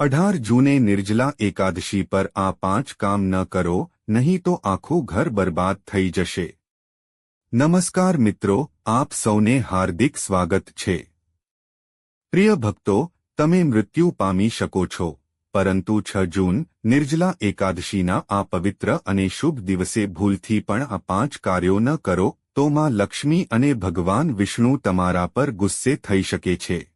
અઢાર જૂને નિર્જલા એકાદશી પર આ પાંચ કામ ન કરો, નહીં તો આખું ઘર બરબાદ થઈ જશે. નમસ્કાર મિત્રો, આપ સૌને હાર્દિક સ્વાગત છે. પ્રિય ભક્તો, તમે મૃત્યુ પામી શકો છો. પરંતુ છ જૂન, નિર્જલા એકાદશીના આ પવિત્ર અને શુભ દિવસે ભૂલથી પણ આ પાંચ કાર્યો ન કરો, તો માં લક્ષ્મી અને ભગવાન વિષ્ણુ તમારા પર ગુસ્સે થઈ શકે છે.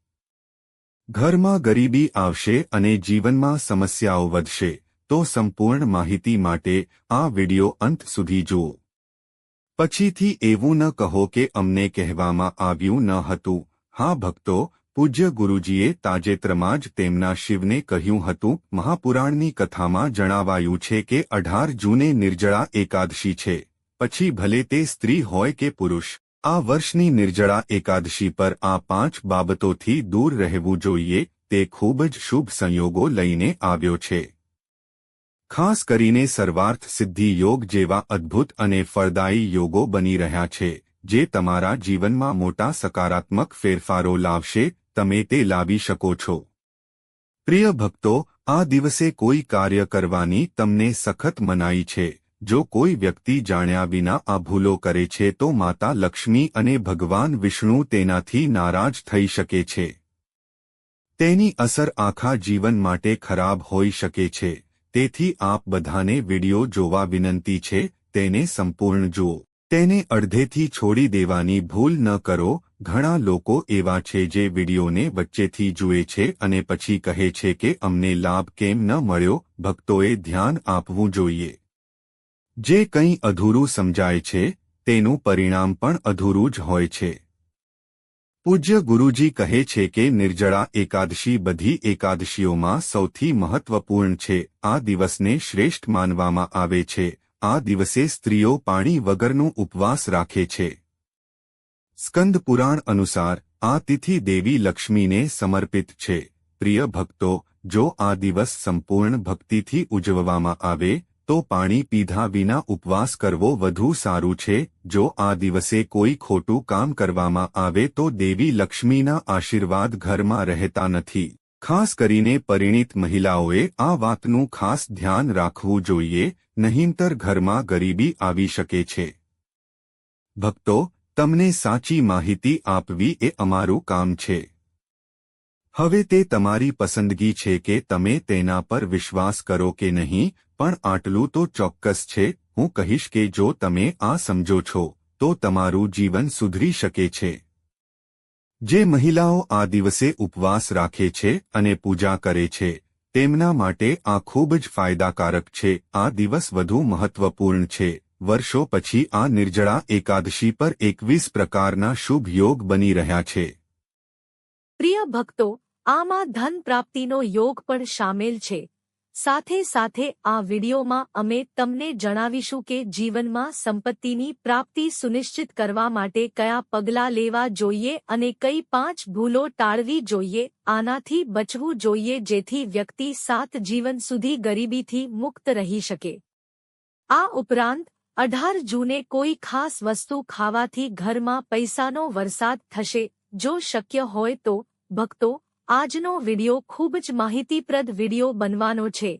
ઘરમાં ગરીબી આવશે અને જીવનમાં સમસ્યાઓ વધશે, તો સંપૂર્ણ માહિતી માટે આ વિડિયો અંત સુધી જુઓ. પછીથી એવું ન કહો કે અમને કહેવામાં આવ્યું ન હતું. હા ભક્તો, પૂજ્ય ગુરુજીએ તાજેતરમાં જ તેમના શિવને કહ્યું હતું, મહાપુરાણની કથામાં જણાવાયું છે કે અઢાર જૂને નિર્જળા એકાદશી છે. પછી ભલે તે સ્ત્રી હોય કે પુરુષ આ વર્ષની નિર્જળા એકાદશી પર આ પાંચ બાબતોથી દૂર રહેવું જોઈએ, તે ખૂબ જ શુભ સંયોગો લઈને આવ્યો છે. ખાસ કરીને સર્વાર્થ સિદ્ધિ યોગ જેવા અદ્ભુત અને ફળદાયી યોગો બની રહ્યા છે, જે તમારા જીવનમાં મોટા સકારાત્મક ફેરફારો લાવશે, તમે તે લાવી શકો છો. પ્રિય ભક્તો, આ દિવસે કોઈ કાર્ય કરવાની તમને સખત મનાઈ છે. જો કોઈ વ્યક્તિ જાણ્યા વિના આ ભૂલો કરે છે તો માતા લક્ષ્મી અને ભગવાન વિષ્ણુ તેનાથી નારાજ થઈ શકે છે. તેની અસર આખા જીવન માટે ખરાબ હોઈ શકે છે. તેથી આપ બધાને વિડિયો જોવા વિનંતી છે, તેને સંપૂર્ણ જુઓ. તેને અડધેથી છોડી દેવાની ભૂલ ન કરો. ઘણા લોકો એવા છે જે વિડિયોને વચ્ચેથી જુએ છે અને પછી કહે છે કે અમને લાભ કેમ ન મળ્યો? ભક્તોએ ધ્યાન આપવું જોઈએ. જે કંઈ અધૂરું સમજાય છે, તેનું પરિણામ પણ અધૂરું જ હોય છે. પૂજ્ય ગુરુજી કહે છે કે નિર્જળા એકાદશી બધી એકાદશીઓમાં સૌથી મહત્વપૂર્ણ છે, આ દિવસને શ્રેષ્ઠ માનવામાં આવે છે, આ દિવસે સ્ત્રીઓ પાણી વગરનું ઉપવાસ રાખે છે. સ્કંદ પુરાણ અનુસાર, આ તિથિ દેવી લક્ષ્મીને સમર્પિત છે. પ્રિય ભક્તો, જો આ દિવસ સંપૂર્ણ ભક્તિથી ઉજવવામાં આવે તો પાણી પીધા વિના ઉપવાસ કરવો વધુ સારું છે. જો આ દિવસે કોઈ ખોટું કામ કરવામાં આવે તો દેવી લક્ષ્મીના આશીર્વાદ ઘરમાં રહેતા નથી. ખાસ કરીને પરિણીત મહિલાઓએ આ વાતનું ખાસ ધ્યાન રાખવું જોઈએ, નહીંતર ઘરમાં ગરીબી આવી શકે છે. ભક્તો, તમને સાચી માહિતી આપવી એ અમારું કામ છે. હવે તે તમારી પસંદગી છે કે તમે તેના પર વિશ્વાસ કરો કે નહીં પણ આટલું તો ચોક્કસ છે, હું કહીશ કે જો તમે આ સમજો છો, તો તમારું જીવન સુધરી શકે છે. જે મહિલાઓ આ દિવસે ઉપવાસ રાખે છે અને પૂજા કરે છે, તેમના માટે આ ખૂબ જ ફાયદાકારક છે. આ દિવસ વધુ મહત્વપૂર્ણ છે. વર્ષો પછી આ નિર્જળા એકાદશી પર એકવીસ પ્રકારના શુભ યોગ બની રહ્યા છે. પ્રિય ભક્તો, આમાં ધન પ્રાપ્તિનો યોગ પણ સામેલ છે. સાથે સાથે આ વિડીયોમાં અમે તમને જણાવીશું કે જીવનમાં સંપત્તિની પ્રાપ્તિ સુનિશ્ચિત કરવા માટે કયા પગલાં લેવા જોઈએ અને કઈ પાંચ ભૂલો ટાળવી જોઈએ, આનાથી બચવું જોઈએ જેથી વ્યક્તિ સાત જીવન સુધી ગરીબીથી મુક્ત રહી શકે. આ ઉપરાંત, અઢાર જૂને કોઈ ખાસ વસ્તુ ખાવાથી ઘરમાં પૈસાનો વરસાદ થશે, જો શક્ય હોય તો, ભક્તો આજનો વિડિયો ખૂબ જ માહિતીપ્રદ વિડિયો બનવાનો છે.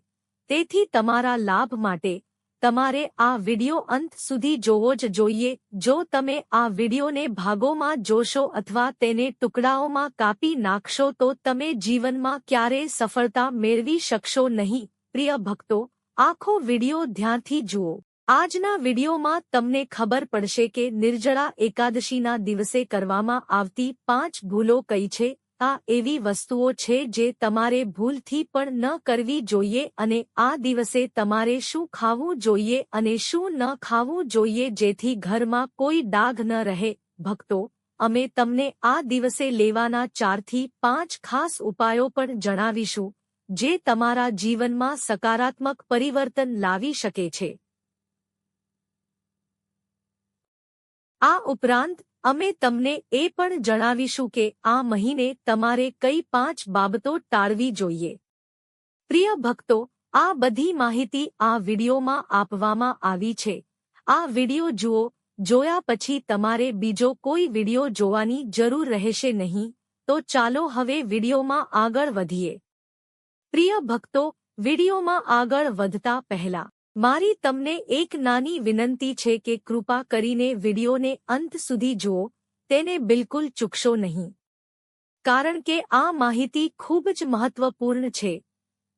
તેથી તમારા લાભ માટે તમારે આ વિડિયો અંત સુધી જોવો જ જોઈએ. જો તમે આ વિડિયોને ભાગોમાં જોશો અથવા તેને ટુકડાઓમાં કાપી નાખશો તો તમે જીવનમાં ક્યારેય સફળતા મેળવી શકશો નહીં. પ્રિય ભક્તો, આખો વિડિયો ધ્યાનથી જુઓ. આજના વિડિયોમાં તમને ખબર પડશે કે નિર્જળા એકાદશીના દિવસે કરવામાં આવતી પાંચ ભૂલો કઈ છે આ એવી વસ્તુઓ છે જે તમારે ભૂલથી પણ ન કરવી જોઈએ અને આ દિવસે તમારે શું ખાવું જોઈએ અને શું ન ખાવું જોઈએ જેથી ઘરમાં કોઈ ડાઘ ન રહે. ભક્તો, અમે તમને આ દિવસે લેવાના ચારથી પાંચ ખાસ ઉપાયો પણ જણાવીશું, જે તમારા જીવનમાં સકારાત્મક પરિવર્તન લાવી શકે છે. આ ઉપરાંત અમે તમને એ પણ જણાવીશું કે આ મહિને તમારે કઈ પાંચ બાબતો ટાળવી જોઈએ. પ્રિય ભક્તો, આ બધી માહિતી આ વિડીયોમાં આપવામાં આવી છે. આ વિડિયો જુઓ, જોયા પછી તમારે બીજો કોઈ વિડિયો જોવાની જરૂર રહેશે નહીં, તો ચાલો હવે વિડિયોમાં આગળ વધીએ. પ્રિય ભક્તો, વિડીયોમાં આગળ વધતા પહેલા મારી તમને એક નાની વિનંતી છે કે કૃપા કરીને વિડીયોને અંત સુધી જુઓ, તેને બિલકુલ ચૂકશો નહીં. કારણ કે આ માહિતી ખૂબ જ મહત્વપૂર્ણ છે.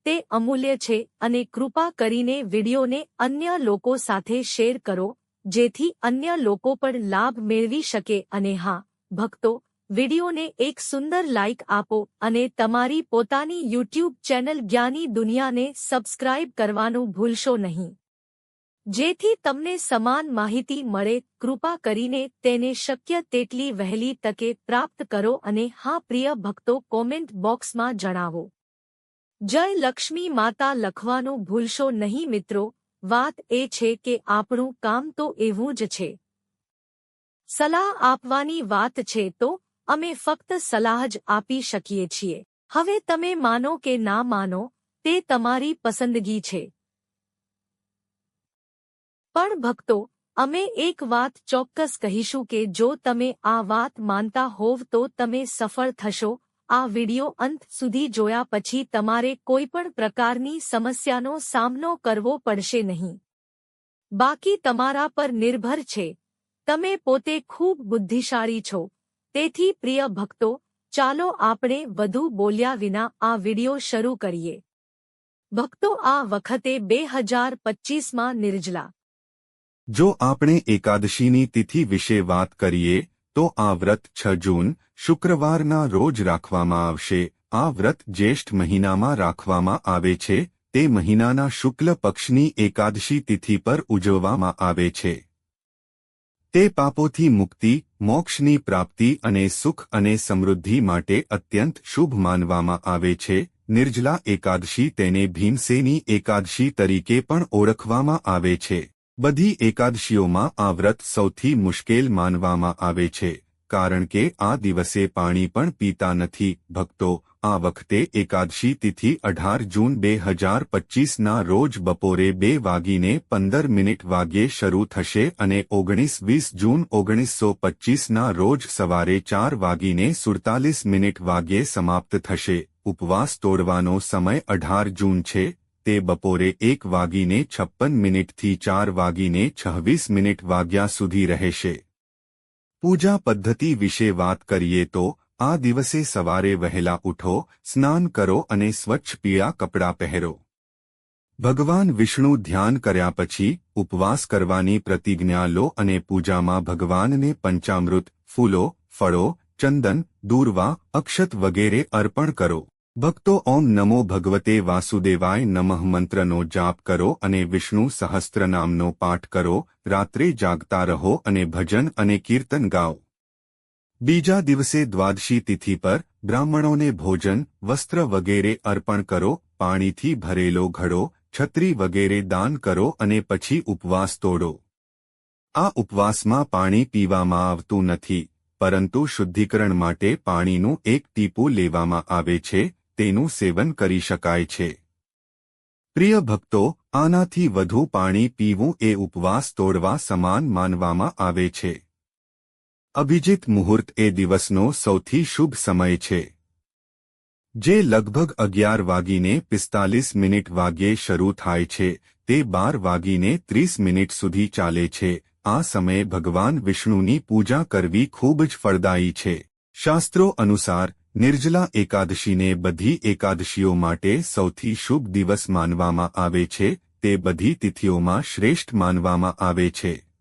તે અમૂલ્ય છે અને કૃપા કરીને વિડીયોને અન્ય લોકો સાથે શેર કરો, જેથી અન્ય લોકો પણ લાભ મેળવી શકે અને હા, ભક્તો વિડીયોને એક સુંદર લાઇક આપો અને તમારી પોતાની યુટ્યુબ ચેનલ જ્ઞાની દુનિયાને સબસ્ક્રાઇબ કરવાનું ભૂલશો નહીં. જેથી તમને સમાન માહિતી મળે, કૃપા કરીને તેને શક્ય તેટલી વહેલી તકે પ્રાપ્ત કરો અને હા, પ્રિય ભક્તો, કોમેન્ટ બોક્સમાં જણાવો. જય લક્ષ્મી માતા લખવાનું ભૂલશો નહીં મિત્રો. વાત એ છે કે આપણું કામ તો એવું જ છે. સલાહ આપવાની વાત છે તો અમે ફક્ત સલાહ જ આપી શકીએ છીએ. હવે તમે માનો કે ના માનો, તે તમારી પસંદગી છે. પણ ભક્તો, અમે એક વાત ચોક્કસ કહીશું કે જો તમે આ વાત માનતા હોવ તો તમે સફળ થશો. આ વિડિયો અંત સુધી જોયા પછી તમારે કોઈપણ પ્રકારની સમસ્યાનો સામનો કરવો પડશે નહીં. બાકી તમારા પર નિર્ભર છે. તમે પોતે ખૂબ બુદ્ધિશાળી છો. તેથી પ્રિય ભક્તો, ચાલો આપણે વધુ બોલ્યા વિના આ વિડિયો શરૂ કરીએ. ભક્તો, આ વખતે બે હજાર પચ્ચીસમાં નિર્જલા. જો આપણે એકાદશીની તિથિ વિશે વાત કરીએ, તો આ વ્રત છ જૂન, શુક્રવારના રોજ રાખવામાં આવશે. આ વ્રત જ્યેષ્ઠ મહિનામાં રાખવામાં આવે છે. તે મહિનાના શુક્લ પક્ષની એકાદશી તિથિ પર ઉજવવામાં આવે છે. તે પાપોથી મુક્તિ મોક્ષની પ્રાપ્તિ અને સુખ અને સમૃદ્ધિ માટે અત્યંત શુભ માનવામાં આવે છે. નિર્જલા એકાદશી તેને ભીમસેની એકાદશી તરીકે પણ ઓળખવામાં આવે છે. બધી એકાદશીઓમાં આ વ્રત સૌથી મુશ્કેલ માનવામાં આવે છે, કારણ કે આ દિવસે પાણી પણ પીતા નથી, ભક્તો આ વખતે એકાદશી તિથિ અઢાર જૂન બે હજાર પચ્ચીસના રોજ બપોરે બે વાગીને પંદર મિનિટ વાગ્યે શરૂ થશે અને ઓગણીસ વીસ જૂન ઓગણીસો પચ્ચીસના રોજ સવારે ચાર વાગીને સુડતાલીસ મિનિટ વાગ્યે સમાપ્ત થશે. ઉપવાસ તોડવાનો સમય અઢાર જૂન છે. તે બપોરે એક વાગીને છપ્પન મિનિટથી ચાર વાગીને છવ્વીસ મિનિટ વાગ્યા સુધી રહેશે. પૂજા પદ્ધતિ વિશે વાત કરીએ તો આ દિવસે સવારે વહેલા ઉઠો, સ્નાન કરો અને સ્વચ્છ પીળા કપડાં પહેરો. ભગવાન વિષ્ણુ ધ્યાન કર્યા પછી, ઉપવાસ કરવાની પ્રતિજ્ઞા લો અને પૂજામાં ભગવાનને પંચામૃત, ફૂલો, ફળો, ચંદન, દૂર્વા, અક્ષત વગેરે અર્પણ કરો. ભક્તો ઓમ નમો ભગવતે વાસુદેવાય નમઃ મંત્રનો જાપ કરો અને વિષ્ણુ સહસ્ત્રનામનો પાઠ કરો, રાત્રે જાગતા રહો અને ભજન અને કીર્તન ગાઓ. બીજા દિવસે દ્વાદશી તિથિ પર બ્રાહ્મણોને ભોજન, વસ્ત્ર વગેરે અર્પણ કરો, પાણીથી ભરેલો ઘડો, છત્રી વગેરે દાન કરો અને પછી ઉપવાસ તોડો. આ ઉપવાસમાં પાણી પીવામાં આવતું નથી, પરંતુ શુદ્ધિકરણ માટે પાણીનું એક ટીપું લેવામાં આવે છે, તેનું સેવન કરી શકાય છે. પ્રિય ભક્તો, આનાથી વધુ પાણી પીવું એ ઉપવાસ તોડવા સમાન માનવામાં આવે છે. અભિજીત મુહૂર્ત એ દિવસનો સૌથી શુભ સમય છે. જે લગભગ અગિયાર વાગીને પિસ્તાલીસ મિનિટ વાગ્યે શરૂ થાય છે, તે બાર વાગીને ત્રીસ મિનિટ સુધી ચાલે છે. આ સમયે ભગવાન વિષ્ણુની પૂજા કરવી ખૂબ જ ફળદાયી છે. શાસ્ત્રો અનુસાર, નિર્જલા એકાદશીને બધી એકાદશીઓ માટે સૌથી શુભ દિવસ માનવામાં આવે છે, તે બધી તિથિઓમાં શ્રેષ્ઠ માનવામાં આવે છે.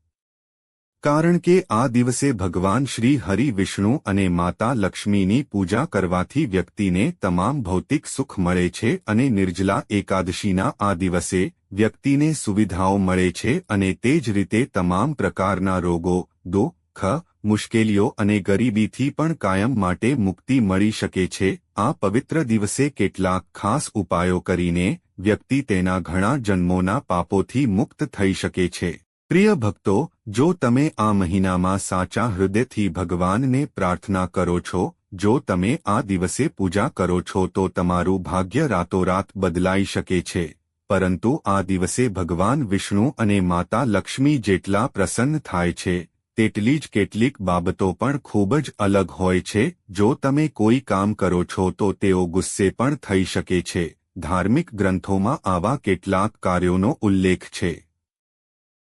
કારણ કે આ દિવસે ભગવાન શ્રી હરિ વિષ્ણુ અને માતા લક્ષ્મીની પૂજા કરવાથી વ્યક્તિને તમામ ભૌતિક સુખ મળે છે અને નિર્જલા એકાદશીના આ દિવસે વ્યક્તિને સુવિધાઓ મળે છે અને તે જ રીતે તમામ પ્રકારના રોગો દુઃખ મુશ્કેલીઓ અને ગરીબીથી પણ કાયમ માટે મુક્તિ મળી શકે છે. આ પવિત્ર દિવસે કેટલાક ખાસ ઉપાયો કરીને વ્યક્તિ તેના ઘણા જન્મોના પાપોથી મુક્ત થઈ શકે છે. પ્રિય ભક્તો, જો તમે આ મહિનામાં સાચા હૃદયથી ભગવાનને પ્રાર્થના કરો છો, જો તમે આ દિવસે પૂજા કરો છો તો તમારું ભાગ્ય રાતોરાત બદલાઈ શકે છે. પરંતુ આ દિવસે ભગવાન વિષ્ણુ અને માતા લક્ષ્મી જેટલા પ્રસન્ન થાય છે, તેટલી જ કેટલીક બાબતો પણ ખૂબ જ અલગ હોય છે. જો તમે કોઈ કામ કરો છો તો તેઓ ગુસ્સે પણ થઈ શકે છે. ધાર્મિક ગ્રંથોમાં આવા કેટલાક કાર્યોનો ઉલ્લેખ છે.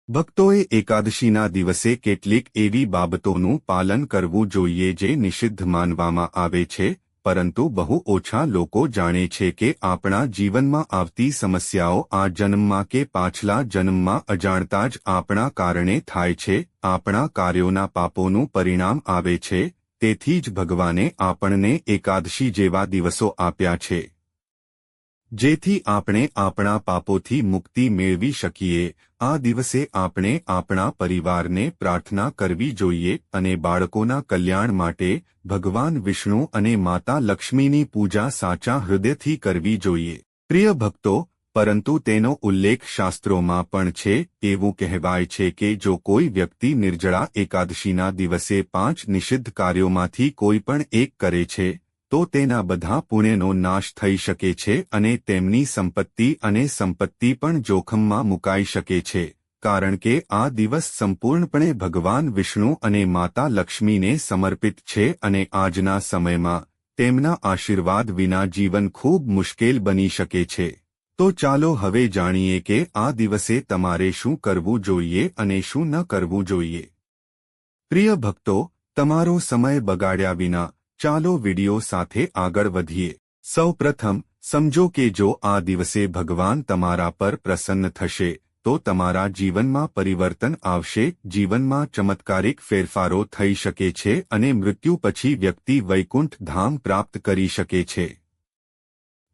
ભક્તોએ એકાદશીના દિવસે કેટલીક એવી બાબતોનું પાલન કરવું જોઈએ જે નિષિદ્ધ માનવામાં આવે છે, પરંતુ બહુ ઓછા લોકો જાણે છે કે આપણા જીવનમાં આવતી સમસ્યાઓ આ જન્મમાં કે પાછલા જન્મમાં અજાણતા જ આપણા કારણે થાય છે, આપણા કાર્યોના પાપોનું પરિણામ આવે છે, તેથી જ ભગવાને આપણને એકાદશી જેવા દિવસો આપ્યા છે. જેથી આપણે આપણા પાપોથી મુક્તિ મેળવી શકીએ આ દિવસે આપણે આપણા પરિવારને પ્રાર્થના કરવી જોઈએ અને બાળકોના કલ્યાણ માટે ભગવાન વિષ્ણુ અને માતા લક્ષ્મીની પૂજા સાચા હૃદયથી કરવી જોઈએ. પ્રિય ભક્તો, પરંતુ તેનો ઉલ્લેખ શાસ્ત્રોમાં પણ છે, એવું કહેવાય છે કે જો કોઈ વ્યક્તિ નિર્જળા એકાદશીના દિવસે પાંચ નિષિદ્ધ કાર્યોમાંથી કોઈ પણ એક કરે છે તો તેના બધા પુણ્યનો નાશ થઈ શકે છે અને તેમની સંપત્તિ અને સંપત્તિ પણ જોખમમાં મુકાઈ શકે છે, કારણ કે આ દિવસ સંપૂર્ણપણે ભગવાન વિષ્ણુ અને માતા લક્ષ્મીને સમર્પિત છે અને આજના સમયમાં તેમના આશીર્વાદ વિના જીવન ખૂબ મુશ્કેલ બની શકે છે. તો ચાલો હવે જાણીએ કે આ દિવસે તમારે શું કરવું જોઈએ અને શું ન કરવું જોઈએ. પ્રિય ભક્તો, તમારો સમય બગાડ્યા વિના ચાલો વિડિયો સાથે આગળ વધીએ. સૌપ્રથમ સમજો કે જો આ દિવસે ભગવાન તમારા પર પ્રસન્ન થશે, તો તમારા જીવનમાં પરિવર્તન આવશે, જીવનમાં ચમત્કારિક ફેરફારો થઈ શકે છે અને મૃત્યુ પછી વ્યક્તિ વૈકુંઠ ધામ પ્રાપ્ત કરી શકે છે.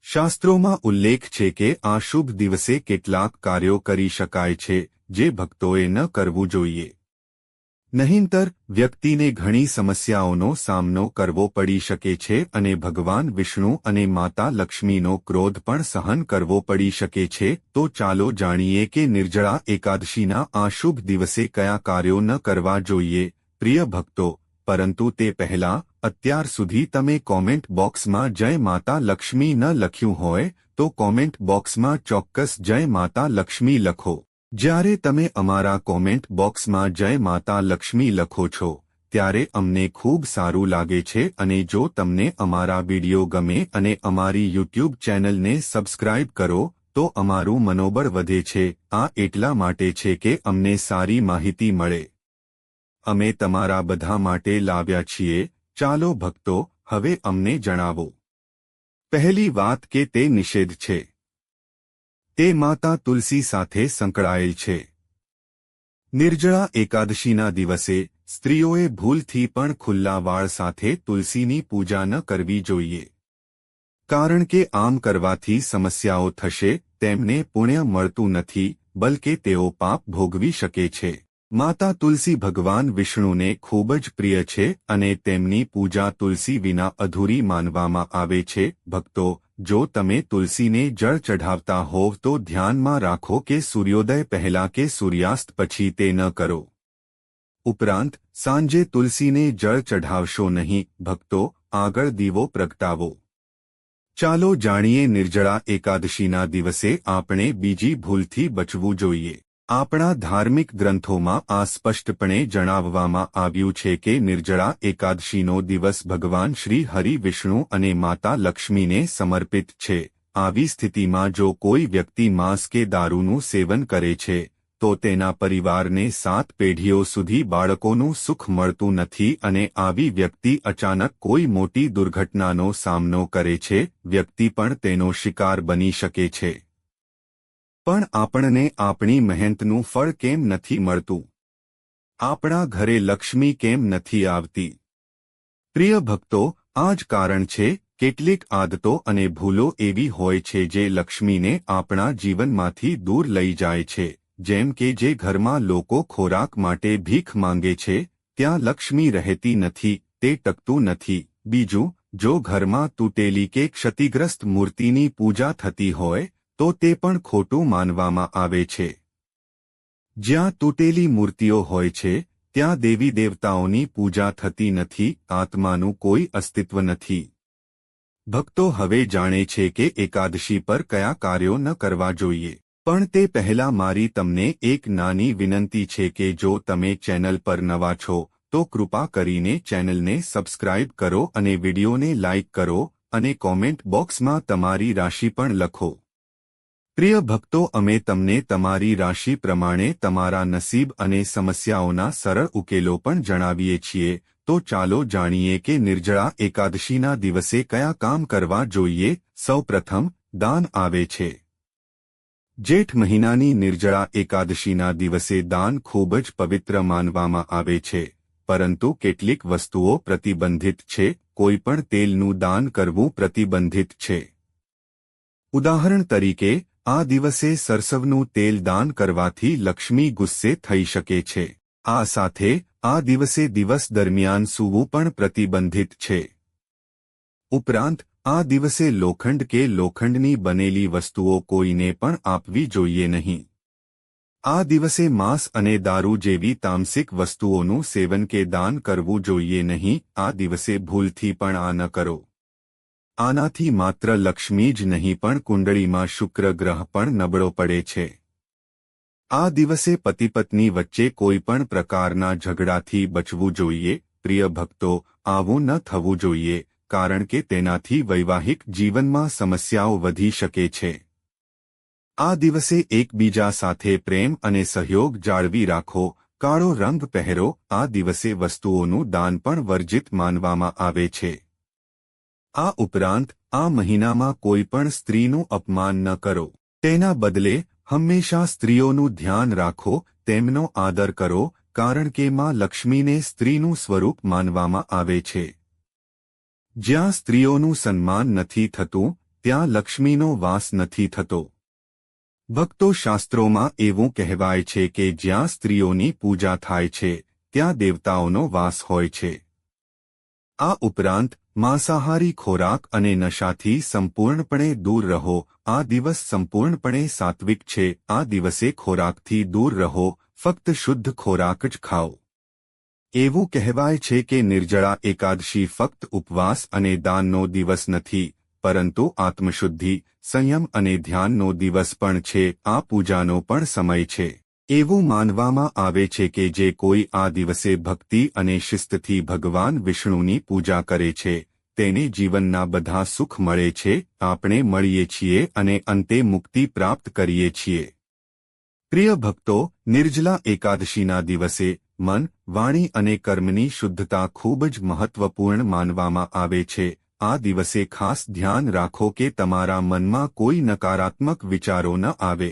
શાસ્ત્રોમાં ઉલ્લેખ છે કે આ શુભ દિવસે કેટલાક કાર્યો કરી શકાય છે, જે ભક્તોએ ન કરવું જોઈએ. નહીંતર, વ્યક્તિને ઘણી સમસ્યાઓનો સામનો કરવો પડી શકે છે અને ભગવાન વિષ્ણુ અને માતા લક્ષ્મીનો ક્રોધ પણ સહન કરવો પડી શકે છે, તો ચાલો જાણીએ કે નિર્જળા એકાદશીના આ શુભ દિવસે કયા કાર્યો ન કરવા જોઈએ, પ્રિય ભક્તો, પરંતુ તે પહેલા, અત્યાર સુધી તમે કોમેન્ટ બોક્સમાં જય માતા લક્ષ્મી ન લખ્યું હોય, તો કોમેન્ટ બોક્સમાં ચોક્કસ જય માતા લક્ષ્મી લખો. જ્યારે તમે અમારા કોમેન્ટ બોક્સમાં જય માતા લક્ષ્મી લખો છો, ત્યારે અમને ખૂબ સારું લાગે છે અને જો તમને અમારા વીડિયો ગમે અને અમારી યુટ્યુબ ચેનલને સબસ્ક્રાઇબ કરો, તો અમારું મનોબળ વધે છે. આ એટલા માટે છે કે અમને સારી માહિતી મળે. અમે તમારા બધા માટે લાવ્યા છીએ. ચાલો ભક્તો, હવે અમને જણાવો. પહેલી વાત કે તે નિષેધ છે. તે માતા તુલસી સાથે સંકળાયેલ છે. નિર્જળા એકાદશીના દિવસે સ્ત્રીઓએ ભૂલથી પણ ખુલ્લા વાળ સાથે તુલસીની પૂજા ન કરવી જોઈએ. કારણ કે આમ કરવાથી સમસ્યાઓ થશે, તેમને પુણ્ય મળતું નથી, બલકે તેઓ પાપ ભોગવી શકે છે. માતા તુલસી ભગવાન વિષ્ણુને ખૂબ જ પ્રિય છે અને તેમની પૂજા તુલસી વિના અધૂરી માનવામાં આવે છે, ભક્તો જો તમે તુલસીને જળ ચઢાવતા હોવ તો ધ્યાનમાં રાખો કે સૂર્યોદય પહેલાં કે સૂર્યાસ્ત પછી તે ન કરો. ઉપરાંત, સાંજે તુલસીને જળ ચઢાવશો નહીં, ભક્તો, આગળ દીવો પ્રગટાવો. ચાલો જાણીએ નિર્જળા એકાદશીના દિવસે આપણે બીજી ભૂલથી બચવું જોઈએ. આપણા ધાર્મિક ગ્રંથોમાં આ સ્પષ્ટપણે જણાવવામાં આવ્યું છે કે નિર્જળા એકાદશીનો દિવસ ભગવાન શ્રી હરિ વિષ્ણુ અને માતા લક્ષ્મીને સમર્પિત છે. આવી સ્થિતિમાં જો કોઈ વ્યક્તિ માંસ કે દારૂનું સેવન કરે છે, તો તેના પરિવારને સાત પેઢીઓ સુધી બાળકોનું સુખ મળતું નથી અને આવી વ્યક્તિ અચાનક કોઈ મોટી દુર્ઘટનાનો સામનો કરે છે, વ્યક્તિ પણ તેનો શિકાર બની શકે છે. પણ આપણને આપણી મહેનતનું ફળ કેમ નથી મળતું? આપણા ઘરે લક્ષ્મી કેમ નથી આવતી? પ્રિય ભક્તો આ જ કારણ છે, કેટલીક આદતો અને ભૂલો એવી હોય છે જે લક્ષ્મીને આપણા જીવનમાંથી દૂર લઈ જાય છે, જેમ કે જે ઘરમાં લોકો ખોરાક માટે ભીખ માંગે છે, ત્યાં લક્ષ્મી રહેતી નથી, તે ટકતું નથી. બીજું, જો ઘરમાં તૂટેલી કે ક્ષતિગ્રસ્ત મૂર્તિની પૂજા થતી હોય તો તે પણ ખોટું માનવામાં આવે છે. જ્યાં તૂટેલી મૂર્તિઓ હોય છે, ત્યાં દેવી દેવતાઓની પૂજા થતી નથી, આત્માનું કોઈ અસ્તિત્વ નથી. ભક્તો હવે જાણે છે કે એકાદશી પર કયા કાર્યો ન કરવા જોઈએ. પણ તે પહેલા મારી તમને એક નાની વિનંતી છે કે જો તમે ચેનલ પર નવા છો, તો કૃપા કરીને ચેનલને સબસ્ક્રાઇબ કરો અને વિડીયોને લાઇક કરો અને કોમેન્ટ બોક્સમાં તમારી રાશિ પણ લખો. પ્રિય ભક્તો, અમે તમને તમારી રાશિ પ્રમાણે તમારા નસીબ અને સમસ્યાઓના સરળ ઉકેલો પણ જણાવીએ છીએ. તો ચાલો જાણીએ કે નિર્જળા એકાદશીના દિવસે કયા કામ કરવા જોઈએ. સૌપ્રથમ, દાન આવે છે. જેઠ મહિનાની નિર્જળા એકાદશીના દિવસે દાન ખૂબ જ પવિત્ર માનવામાં આવે છે. પરંતુ કેટલીક વસ્તુઓ પ્રતિબંધિત છે. કોઈ પણ તેલનું દાન કરવું પ્રતિબંધિત છે. ઉદાહરણ તરીકે આ દિવસે સરસવનું તેલ દાન કરવાથી લક્ષ્મી ગુસ્સે થઈ શકે છે. આ સાથે, આ દિવસે દિવસ દરમિયાન સૂવું પણ પ્રતિબંધિત છે. ઉપરાંત, આ દિવસે લોખંડ કે લોખંડની બનેલી વસ્તુઓ કોઈને પણ આપવી જોઈએ નહીં. આ દિવસે માંસ અને દારૂ જેવી તામસિક વસ્તુઓનું સેવન કે દાન કરવું જોઈએ નહીં. આ દિવસે ભૂલથી પણ આ ન કરો. આનાથી માત્ર લક્ષ્મી જ નહીં પણ કુંડળીમાં શુક્ર ગ્રહ પણ નબળો પડે છે. આ દિવસે પતિપત્ની વચ્ચે કોઈ પણ પ્રકારના ઝઘડાથી બચવું જોઈએ, પ્રિય ભક્તો, આવું ન થવું જોઈએ, કારણ કે તેનાથી વૈવાહિક જીવનમાં સમસ્યાઓ વધી શકે છે. આ દિવસે એકબીજા સાથે પ્રેમ અને સહયોગ જાળવી રાખો, કાળો રંગ પહેરો, આ દિવસે વસ્તુઓનું દાન પણ વર્જિત માનવામાં આવે છે. આ ઉપરાંત, આ મહિનામાં કોઈ પણ સ્ત્રીનું અપમાન ન કરો. તેના બદલે, હંમેશા સ્ત્રીઓનું ધ્યાન રાખો, તેમનો આદર કરો, કારણ કે માં લક્ષ્મીને સ્ત્રીનું સ્વરૂપ માનવામાં આવે છે. જ્યાં સ્ત્રીઓનું સન્માન નથી થતું, ત્યાં લક્ષ્મીનો વાસ નથી થતો. ભક્તો શાસ્ત્રોમાં એવું કહેવાય છે કે જ્યાં સ્ત્રીઓની પૂજા થાય છે, ત્યાં દેવતાઓનો વાસ હોય છે. આ ઉપરાંત માંસાહારી ખોરાક અને નશાથી સંપૂર્ણપણે દૂર રહો. આ દિવસ સંપૂર્ણપણે સાત્વિક છે. આ દિવસે ખોરાકથી દૂર રહો. ફક્ત શુદ્ધ ખોરાક જ ખાઓ. એવું કહેવાય છે કે નિર્જળા એકાદશી ફક્ત ઉપવાસ અને દાનનો દિવસ નથી, પરંતુ આત્મશુદ્ધિ, સંયમ અને ધ્યાનનો દિવસ પણ છે. આ પૂજાનો પણ સમય છે. એવું માનવામાં આવે છે કે જે કોઈ આ દિવસે ભક્તિ અને શિસ્તથી ભગવાન વિષ્ણુની પૂજા કરે છે. તેને જીવનના બધા સુખ મળે છે, આપણે મળીએ છીએ અને અંતે મુક્તિ પ્રાપ્ત કરીએ છીએ. પ્રિય ભક્તો, નિર્જલા એકાદશીના દિવસે મન, વાણી અને કર્મની શુદ્ધતા ખૂબ જ મહત્વપૂર્ણ માનવામાં આવે છે. આ દિવસે ખાસ ધ્યાન રાખો કે તમારા મનમાં કોઈ નકારાત્મક વિચારો ન આવે.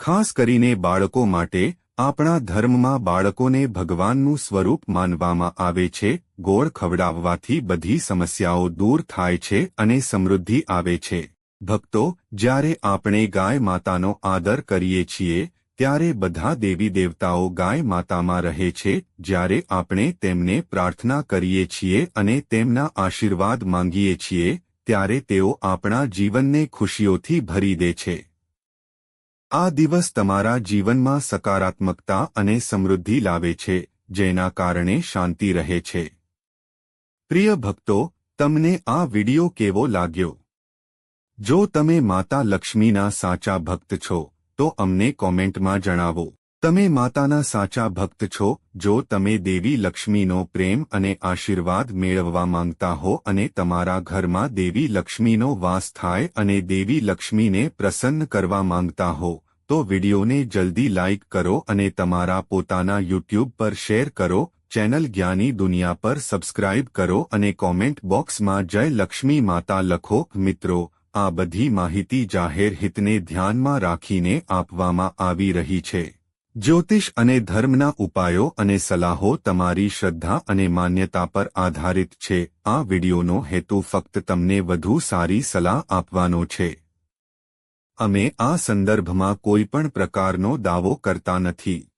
ખાસ કરીને બાળકો માટે આપણા ધર્મમાં બાળકોને ભગવાનનું સ્વરૂપ માનવામાં આવે છે, ગોળ ખવડાવવાથી બધી સમસ્યાઓ દૂર થાય છે અને સમૃદ્ધિ આવે છે. ભક્તો, જ્યારે આપણે ગાય માતાનો આદર કરીએ છીએ, ત્યારે બધા દેવી દેવતાઓ ગાય માતામાં રહે છે, જ્યારે આપણે તેમને પ્રાર્થના કરીએ છીએ અને તેમના આશીર્વાદ માંગીએ છીએ, ત્યારે તેઓ આપણા જીવનને ખુશીઓથી ભરી દે છે. આ દિવસ તમારા જીવનમાં સકારાત્મકતા અને સમૃદ્ધિ લાવે છે, જેના કારણે શાંતિ રહે છે. પ્રિય ભક્તો, તમને આ વિડિયો કેવો લાગ્યો? જો તમે માતા લક્ષ્મીના સાચા ભક્ત છો, તો અમને કોમેન્ટમાં જણાવો. તમે માતાના સાચા ભક્ત છો, જો તમે દેવી લક્ષ્મીનો પ્રેમ અને આશીર્વાદ મેળવવા માંગતા હો અને તમારા ઘરમાં દેવી લક્ષ્મીનો વાસ થાય અને દેવી લક્ષ્મીને પ્રસન્ન કરવા માંગતા હો, તો વિડિયોને જલ્દી લાઇક કરો અને તમારા પોતાના યુટ્યુબ પર શેર કરો, ચેનલ જ્ઞાની દુનિયા પર સબસ્ક્રાઇબ કરો અને કોમેન્ટ બોક્સમાં જય લક્ષ્મી માતા લખો, મિત્રો, આ બધી માહિતી જાહેર હિતને ધ્યાનમાં રાખીને આપવામાં આવી રહી છે. જ્યોતિષ અને ધર્મના ઉપાયો અને સલાહો તમારી શ્રદ્ધા અને માન્યતા પર આધારિત છે. આ વિડિયોનો હેતુ ફક્ત તમને વધુ સારી સલાહ આપવાનો છે. અમે આ સંદર્ભમાં કોઈ પણ પ્રકારનો દાવો કરતા નથી.